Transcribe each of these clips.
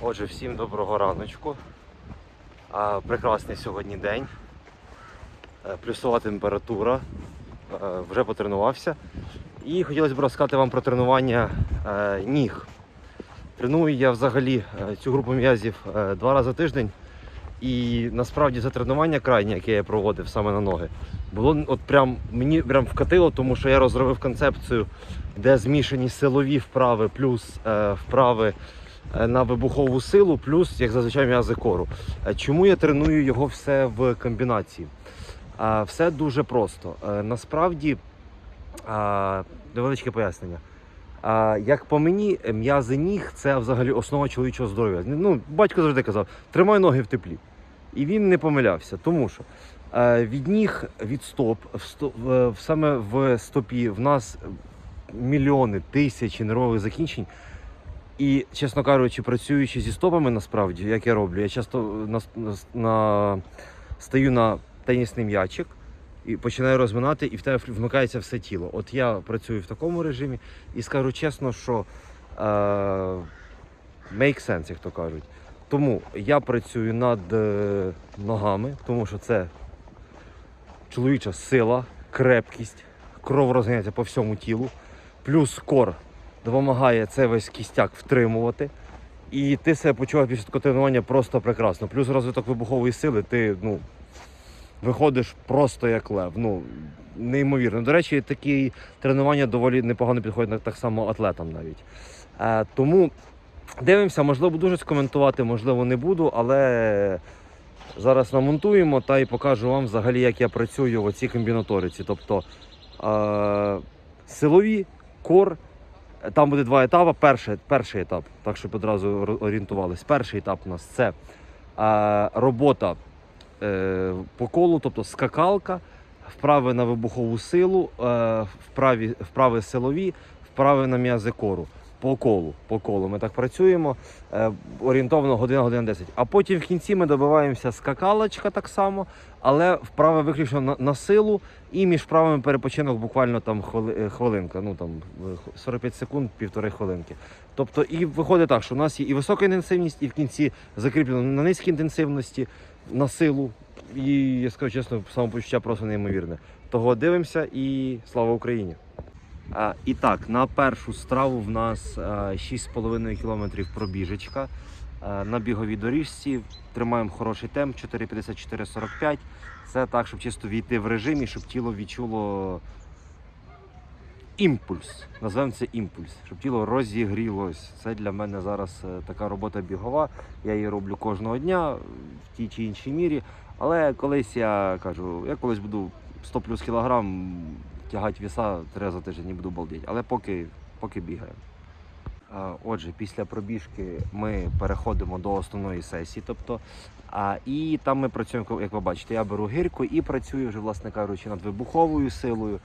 Отже, всім доброго раночку. Прекрасний сьогодні день. Е, Плюсова температура. Е, Вже потренувався. І хотілося б розказати вам про тренування е, ніг. Треную я взагалі цю групу м'язів два рази в тиждень. І насправді це тренування крайнє, яке я проводив саме на ноги, було от прям мені прям вкатило, тому що я розробив концепцію, де змішані силові вправи плюс е, вправи на вибухову силу, плюс, як зазвичай, м'язи кору. Е, Чому я треную його все в комбінації? Все дуже просто. Е, Насправді, невеличке пояснення. Як по мені, е, м'язи ніг це взагалі основа чоловічого здоров'я. Ну, батько завжди казав, тримай ноги в теплі. І він не помилявся, тому що е, від ніг, від стоп, саме в стопі в нас мільйони, тисячі нервових закінчень. І, чесно кажучи, працюючи зі стопами, насправді, як я роблю, я часто на, на, на, стаю на тенісний м'ячик і починаю розминати, і в тебе вмикається все тіло. От я працюю в такому режимі і скажу чесно, що е, make sense, як то кажуть. Тому я працюю над е, ногами, тому що це чоловіча сила, крепкість, кров розганяється по всьому тілу, плюс кор допомагає цей весь кістяк втримувати. І ти себе почуваєш після такого тренування просто прекрасно. Плюс розвиток вибухової сили, ти ну, виходиш просто як лев. Ну, неймовірно. До речі, такі тренування доволі непогано підходять так само атлетам навіть. Е, тому дивимося, можливо, буду щось коментувати, можливо, не буду, але зараз намонтуємо та й покажу вам взагалі, як я працюю в цій комбінаториці. Тобто е, силові, кор. Там буде два етапи. Перший, перший етап, так щоб одразу орієнтувалися. Перший етап у нас це е, робота е, по колу, тобто скакалка, вправи на вибухову силу, е, вправи, вправи силові, вправи на м'язи кору. По колу, по колу ми так працюємо е, орієнтовно година година 10. А потім в кінці ми добиваємося скакалочка так само, але вправи виключно на, на силу і між вправами перепочинок буквально там е, хвилинка, ну там е, 45 секунд, півтори хвилинки. Тобто і виходить так, що у нас є і висока інтенсивність, і в кінці закріплено на низькій інтенсивності, на силу. І я скажу чесно, самопочуття просто неймовірне. Того дивимося і слава Україні! А, і так, на першу страву в нас 6,5 кілометрів пробіжечка. На біговій доріжці тримаємо хороший темп 4,54,45. Це так, щоб чисто війти в режим і щоб тіло відчуло імпульс. Називаємо це імпульс, щоб тіло розігрілось. Це для мене зараз е, така робота бігова. Я її роблю кожного дня в тій чи іншій мірі. Але колись я кажу, я колись буду 100 плюс кілограм тягати віса три рази в тиждень і буду балдіти. Але поки, поки бігаю. А, Отже, після пробіжки ми переходимо до основної сесії. Тобто, а, і там ми працюємо, як ви бачите, я беру гирку і працюю вже, власне кажучи, над вибуховою силою,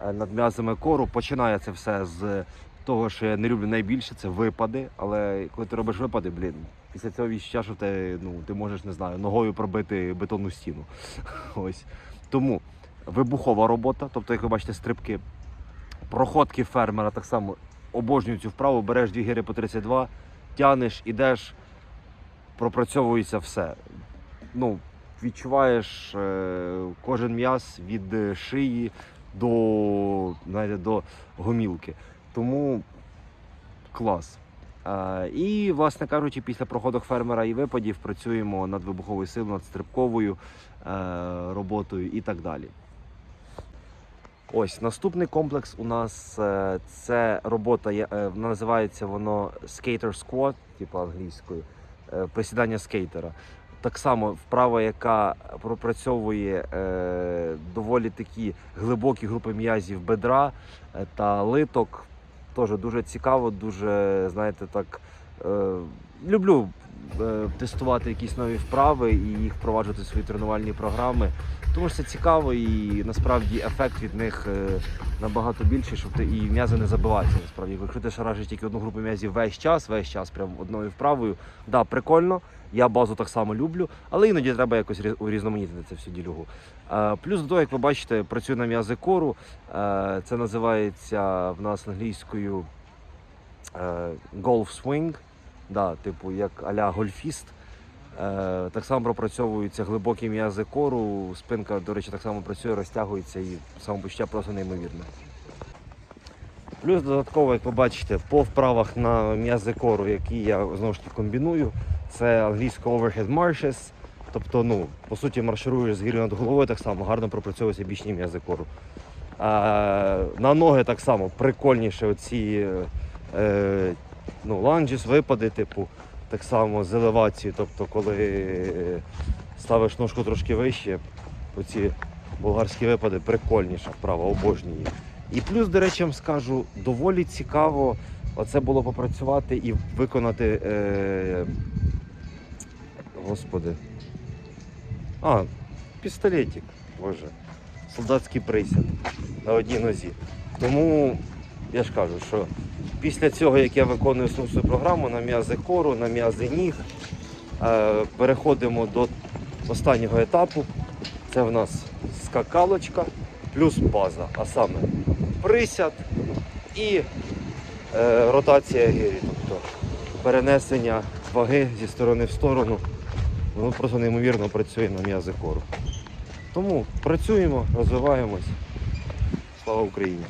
е, над м'язами кору. Починає це все з того, що я не люблю найбільше, це випади. Але коли ти робиш випади, блін, після цього відчуття, що ти, ну, ти можеш, не знаю, ногою пробити бетонну стіну. Ось. Тому вибухова робота, тобто, як ви бачите, стрибки, проходки фермера так само обожнюю цю вправу, береш дві гири по 32, тянеш, ідеш, пропрацьовується все. Ну, відчуваєш е, кожен м'яз від шиї до, знаєте, до гомілки. Тому клас. Е, і, власне кажучи, після проходок фермера і випадів працюємо над вибуховою силою, над стрибковою е, роботою і так далі. Ось наступний комплекс у нас е, це робота, е, називається воно Skater Squat, типу англійською, е, присідання скейтера. Так само вправа, яка пропрацьовує доволі такі глибокі групи м'язів бедра та литок. Теж дуже цікаво, дуже, знаєте, так люблю тестувати якісь нові вправи і їх впроваджувати в свої тренувальні програми. Тому що це цікаво і насправді ефект від них е, набагато більший, щоб ти і м'язи не забиваються. Насправді, якщо ти шаражиш тільки одну групу м'язів весь час, весь час, прям одною вправою, да, прикольно. Я базу так само люблю, але іноді треба якось різ- урізноманітнити це всю ділюгу. Е, плюс до того, як ви бачите, працюю на м'язи кору. Е, це називається в нас англійською golf да, типу як а-ля гольфіст. Е, так само пропрацьовуються глибокі м'язи кору, спинка, до речі, так само працює, розтягується і самопочуття просто неймовірне. Плюс додатково, як ви бачите, по вправах на м'язи кору, які я знову ж таки комбіную, це англійська overhead marches, тобто, ну, по суті, маршируєш з гір'ю над головою, так само гарно пропрацьовуються бічні м'язи кору. А, на ноги так само прикольніше оці е, ну, ланджіс, випади, типу, так само з елевацією, тобто коли ставиш ножку трошки вище, оці болгарські випади прикольніша вправа, обожнюю їх. І плюс, до речі, вам скажу, доволі цікаво оце було попрацювати і виконати. Е, господи. А, пістолетик, боже. Солдатський присяд на одній нозі. Тому я ж кажу, що після цього, як я виконую основну свою програму на м'язи кору, на м'язи ніг, е, переходимо до останнього етапу. Це в нас скакалочка плюс база, а саме присяд і е, ротація гирі, тобто перенесення ваги зі сторони в сторону. Воно просто неймовірно працює на м'язи кору. Тому працюємо, розвиваємось. Слава Україні!